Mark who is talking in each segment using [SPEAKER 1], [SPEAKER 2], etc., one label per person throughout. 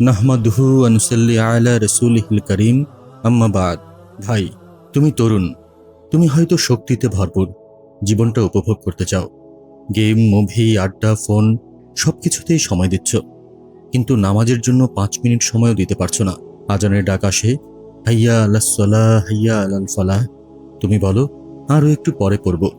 [SPEAKER 1] নাহমাদুহু আনুসাল্লি আলা রসুলহিল করিম। আম্মাবাদ ভাই, তুমি তরুণ। তুমি হয়তো শক্তিতে ভরপুর। জীবনটা উপভোগ করতে চাও। গেম, মুভি, আড্ডা, ফোন সব কিছুতেই সময় দিচ্ছ। কিন্তু নামাজের জন্য পাঁচ মিনিট সময়ও দিতে পারছ না। আজানের ডাক আসে, হাইয়া আল্লাহ হাইয়া আলাল ফালাহ। তুমি বলো আরও একটু পরে পড়ব।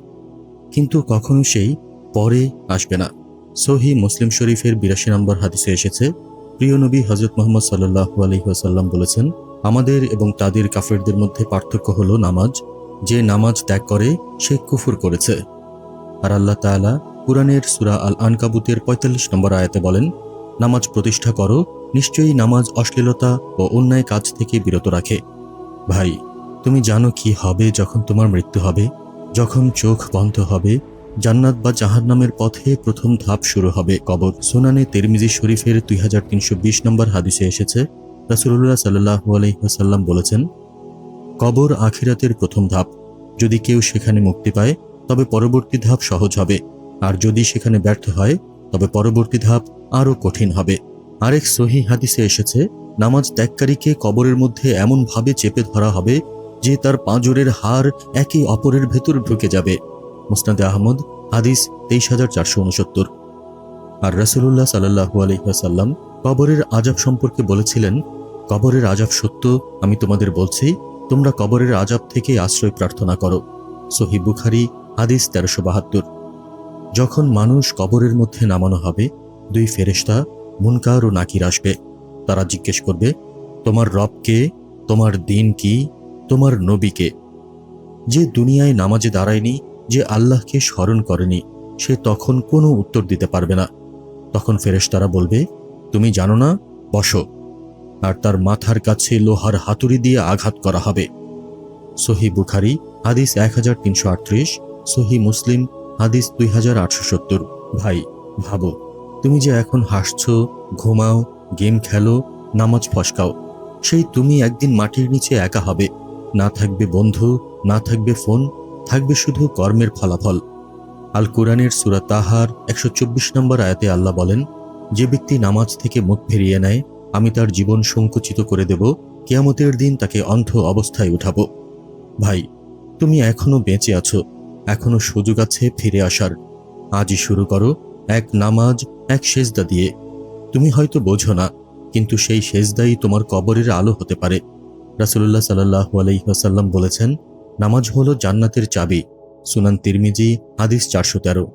[SPEAKER 1] কিন্তু কখনো সেই পরে আসবে না। সহি মুসলিম শরীফের বিরাশি নম্বর হাদিসে এসেছে প্রিয় নবী হজরত মোহাম্মদ সাল্লাহু আলহিহাসাল্লাম বলেছেন, আমাদের এবং তাদের কাফেরদের মধ্যে পার্থক্য হল নামাজ। যে নামাজ ত্যাগ করে, সে কুফুর করেছে। আর আল্লাহ তাআলা কুরআনের সুরা আল আনকাবুতের পঁয়তাল্লিশ নম্বর আয়াতে বলেন, নামাজ প্রতিষ্ঠা করো, নিশ্চয়ই নামাজ অশ্লীলতা ও অন্যায় কাজ থেকে বিরত রাখে। ভাই, তুমি জানো কি হবে যখন তোমার মৃত্যু হবে? যখন চোখ বন্ধ হবে জান্নাত বা জাহান্নামের পথে প্রথম ধাপ শুরু হবে কবর। সোনানে তেরমিজি শরীফের দুই হাজার তিনশো বিশ নম্বর হাদিসে এসেছে রাসুল্লাহ সাল্লাহু আলহিহাসাল্লাম বলেছেন, কবর আখিরাতের প্রথম ধাপ। যদি কেউ সেখানে মুক্তি পায়, তবে পরবর্তী ধাপ সহজ হবে। আর যদি সেখানে ব্যর্থ হয়, তবে পরবর্তী ধাপ আরও কঠিন হবে। আরেক সহি হাদিসে এসেছে, নামাজ ত্যাগকারীকে কবরের মধ্যে এমনভাবে চেপে ধরা হবে যে তার পাঁজরের হাড় একে অপরের ভেতর ঢুকে যাবে। মুসনাদে আহমদ, হাদিস তেইশ হাজার চারশো উনসত্তর আর রাসুল্লাহ সাল্লাহু আলহিহাসাল্লাম কবরের আজাব সম্পর্কে বলেছিলেন, কবরের আজাব সত্য, আমি তোমাদের বলছি, তোমরা কবরের আজাব থেকে আশ্রয় প্রার্থনা করো। সহি বুখারি, হাদিস তেরোশো বাহাত্তর। যখন মানুষ কবরের মধ্যে নামানো হবে, দুই ফেরেশতা, মুনকার ও নাকির আসবে। তারা জিজ্ঞেস করবে, তোমার রবকে তোমার দিন কি? তোমার নবীকে যে দুনিয়ায় নামাজে দাঁড়ায়নি যে আল্লাহকে স্মরণ করেনি, সে তখন কোনো উত্তর দিতে পারবে না। তখন ফেরেশতারা বলবে, তুমি জানো না? বসো। আর তার মাথার কাছে লোহার হাতুড়ি দিয়ে আঘাত করা হবে। সহি বুখারি, হাদিস এক হাজার তিনশো আটত্রিশ, সহি মুসলিম, হাদিস দুই হাজার আটশো সত্তর। ভাই, ভাবো, তুমি যে এখন হাসছো, ঘুমাও, গেম খেলো, নামাজ ফসকাও, সেই তুমি একদিন মাটির নিচে একা হবে। না থাকবে বন্ধু, না থাকবে ফোন থাকবে শুধু কর্মের ফলাফল। আল কোরআনের সুরা তাহার একশো চব্বিশ নম্বর আয়াতে আল্লাহ বলেন, যে ব্যক্তি নামাজ থেকে মুখ ফিরিয়ে নেয়, আমি তার জীবন সংকুচিত করে দেব, কেয়ামতের দিন তাকে অন্ধ অবস্থায় উঠাবো। ভাই, তুমি এখনও বেঁচে আছো, এখনও সুযোগ আছে ফিরে আসার। আজই শুরু করো এক নামাজ, এক সেজদা দিয়ে। তুমি হয়তো বোঝো না, কিন্তু সেই সেজদাই তোমার কবরের আলো হতে পারে। রাসুল্লাহ সাল্লাহ আলাইসাল্লাম বলেছেন নামাজ হলো জান্নাতের চাবি। সুনান তিরমিজি, হাদিস চারশো তেরো।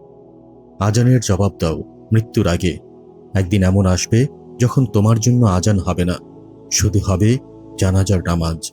[SPEAKER 1] আজানের জবাব দাও, মৃত্যুর আগে। একদিন এমন আসবে যখন তোমার জন্য আজান হবে না। শুধু হবে জানাজার নামাজ।